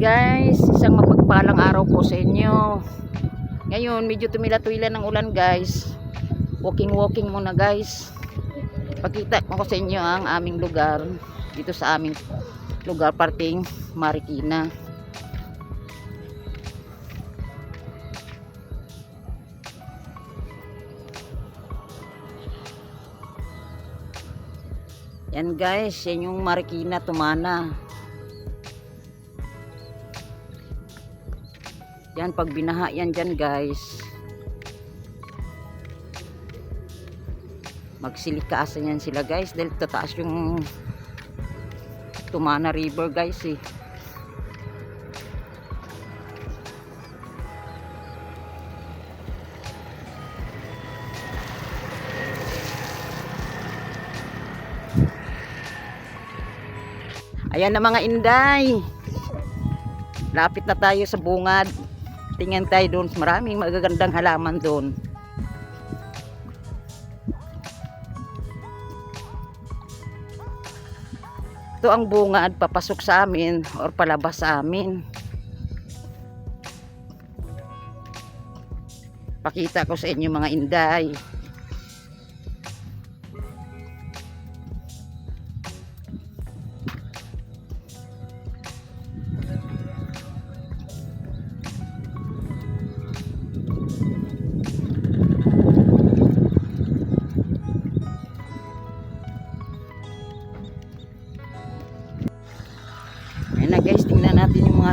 guys, isang mapagpalang araw po sa inyo. Ngayon, medyo tumila-tuila ng ulan guys. Walking-walking muna guys. Pakita ko sa inyo ang aming lugar. Dito sa aming lugar, parting Marikina. Yan guys, yan yung Marikina Tumana. Yan, pag binaha yan dyan guys. Magsilikaasan yan sila guys. Dahil tataas yung Tumana River guys eh. Ayan na mga inday. Lapit na tayo sa bungad. Tingnan tayo doon. Maraming magagandang halaman doon. Ito ang bungad papasok sa amin or palabas sa amin. Pakita ko sa inyo mga inday.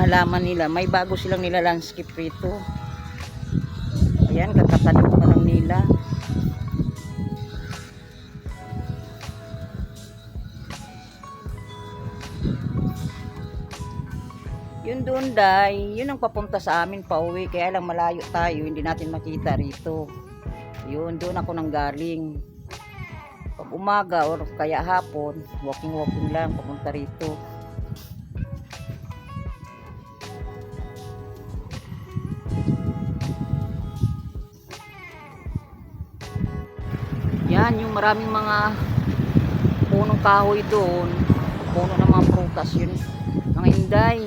Halaman nila. May bago silang nila landscape rito. Ayan, kakatanim pa lang nila. Yun doon, Day. Yun ang papunta sa amin pa uwi. Kaya lang malayo tayo. Hindi natin makita rito. Yun, doon ako nang galing. Pag umaga or kaya hapon, walking-walking lang papunta rito. Yan, yung maraming mga punong kahoy doon. Puno ng mga prutas yun. Mga inday.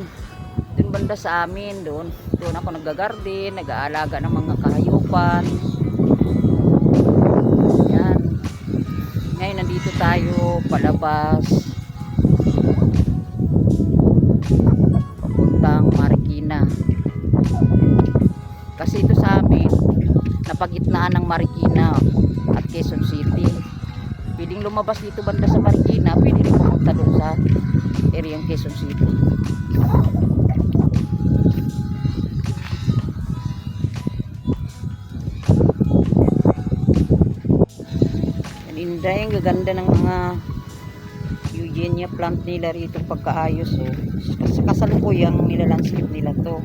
Doon banda sa amin doon. Doon ako nagagarden, nag-aalaga ng mga kahayupan. Yan. Ngayon nandito tayo palabas. Papuntang Marikina. Kasi ito sa amin, napagitnaan ng Marikina at Quezon City. Pwedeng lumabas dito banda sa Marikina, pwede rin pumunta doon sa area ng Quezon City. Inday, ang gaganda ng mga eugenia plant nila rito pagkaayos. Oh. Sa kasalukuyang nila nila to.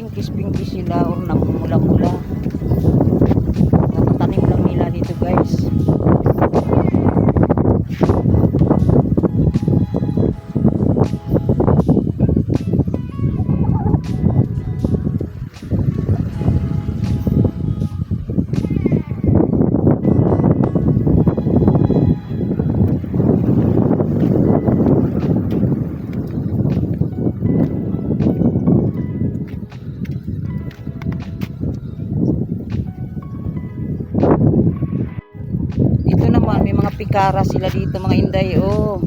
Kulay pinkis-pinkis sila or namumula-mula. May mga pikara sila dito, mga inday. Oh,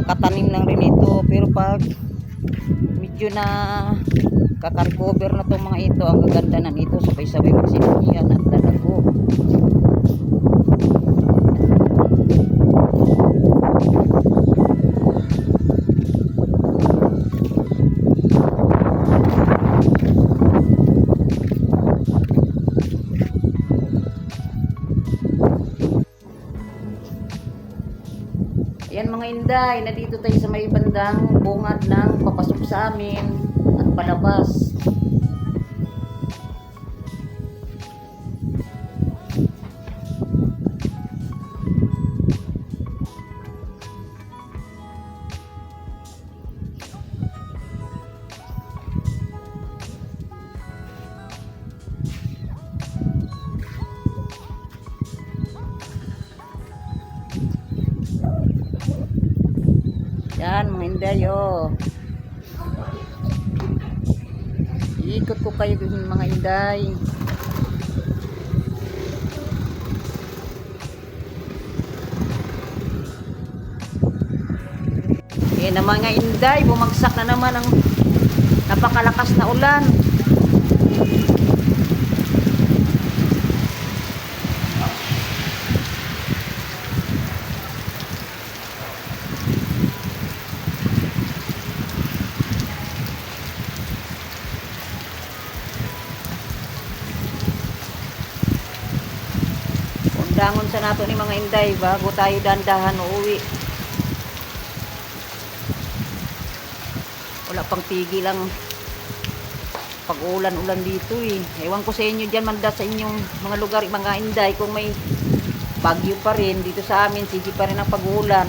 kakatanim lang rin ito. Pero pag medyo na kakarcover na itong mga ito, ang gaganda na nito. Sabay-sabay magsinuyan at lalago. Ayan mga inday, nandito tayo sa may bandang bungad ng papasok sa amin at palabas. Yan, mga inday, oh. Iikot ko kayo dun, mga inday. Yan na mga inday, bumagsak na naman ang napakalakas na ulan. Undangon sa nato ni mga inday bago tayo dandahan uuwi. Wala pang tigil lang pag-ulan-ulan dito eh. Ewan ko sa inyo dyan manda sa inyong mga lugar, mga inday kung may bagyo pa rin dito sa amin, sige pa rin ang pag-ulan.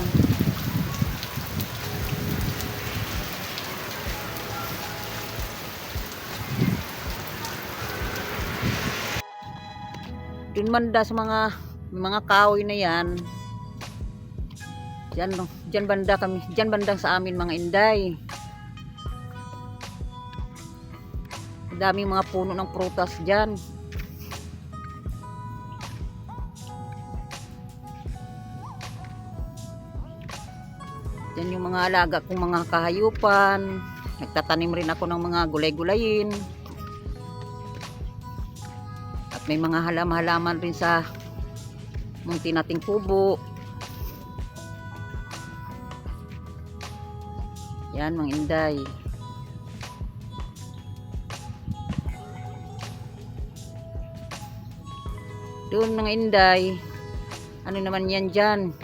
Dun banda sa mga mga kahoy na yan. Diyan, diyan banda kami, diyan banda sa amin mga inday. Daming mga puno ng prutas diyan. Diyan yung mga alaga kong mga kahayupan. Nagtatanim rin ako ng mga gulay-gulayin. At may mga halam-halaman rin sa munti nating kubo. Yan, mga inday. Doon, mga inday. Ano naman yan dyan?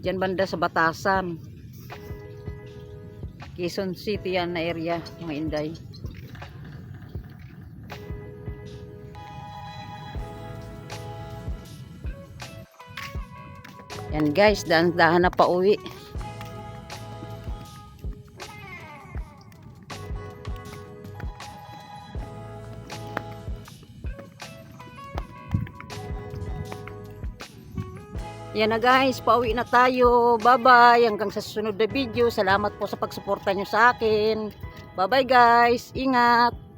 Dyan banda sa Batasan. Quezon City yan na area, mga inday. Yan guys, dahan-dahan na pa uwi. Yan na guys, pauwi na tayo. Bye-bye. Hanggang sa susunod na video. Salamat po sa pagsuporta nyo sa akin. Bye-bye guys. Ingat.